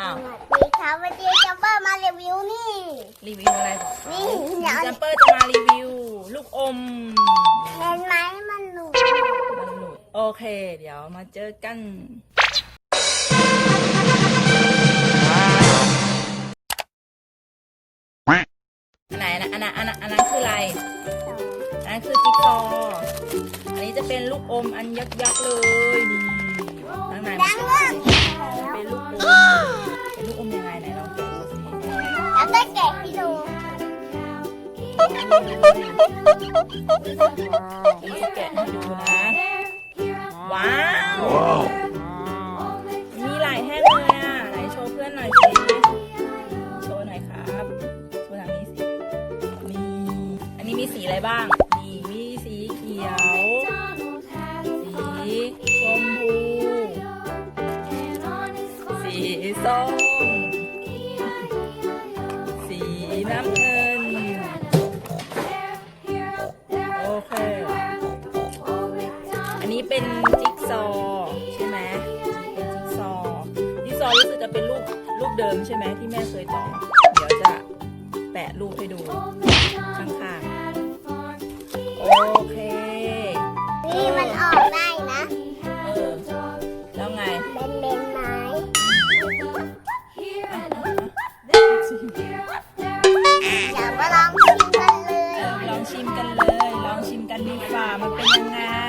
อ้าวสวัสดีครับวันนี้จัมเปอร์มารีวิวนี่ รีวิวอะไรบอกนี่เดี๋ยวจัมเปอร์จะมารีวิว ลูกอมเห็นไหมมันหลุดมันหลุดโอเค เดี๋ยวมาเจอกันอันไหนนะอันนั้นอันนั้นอันนั้นคืออะไร อันนั้นคือจิ๊กซอว์อันนี้จะเป็นลูกอมอันยักษ์ยักษ์เลยนี่ แกะให้ดูนะ ว้าว มีหลายแท่งเลยอะ ไหนโชว์เพื่อนหน่อยสิโชว์หน่อยครับ โชว์ทางนี้สิ มี อันนี้มีสีอะไรบ้างนี่มีสีเขียว สีชมพู สีส้ม สีน้ำเงิน เป็นจิ๊กซอว์ใช่ไหมเป็นจิ๊กซอว์จิ๊กซอว์รู้สึกจะเป็นรูปรูปเดิมใช่ไหมที่แม่เคยต่อ เดี๋ยวจะแปะรูปให้ดูข้างๆ โอเค นี่มันออกได้นะ เออ แล้วไง เป็นเป็นไม้อะอย่ามาลองชิมกันเลเอยอลองชิมกันเลย ลองชิมกันดีกว่ามันเป็นยังไง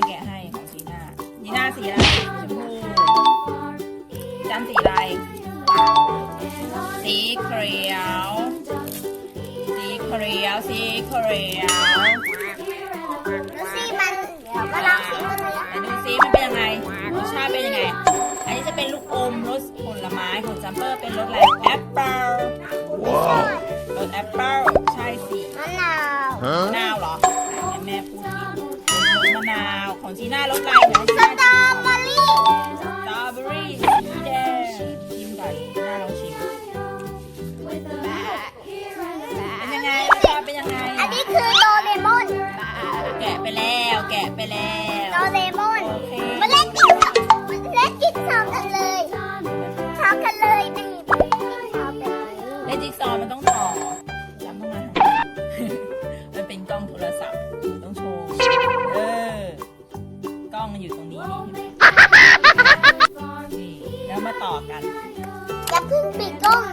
แม่แกะให้ของจีน่าจีน่าสีอะไรชมพูจันสีอะไร สีเขียว สีเขียว สีเขียวดูสิมันเดี๋ยวมาลองชิมกันเลยไหนดูซิมันเป็นยังไงรสชาติเป็นยังไง อันนี้จะเป็นลูกอมรสผลไม้ของจัมเปอร์เป็นรสอะไรแอปเปิลรสแอปเปิลใช่สิมะนาว ของจีน่ารสอะไรนะสตรอเบอรี่สตรอเบอรี่สีแดงชิมก่อนจีน่าลองชิมเป็นยังไงรสชาติเป็นยังไงอันนี้คือโดเรมอน แกะไปแล้วแกะไปแล้ อยู่ตรงนี้นี่แล้วมาต่อกันจะพึ่งปิดกล้อง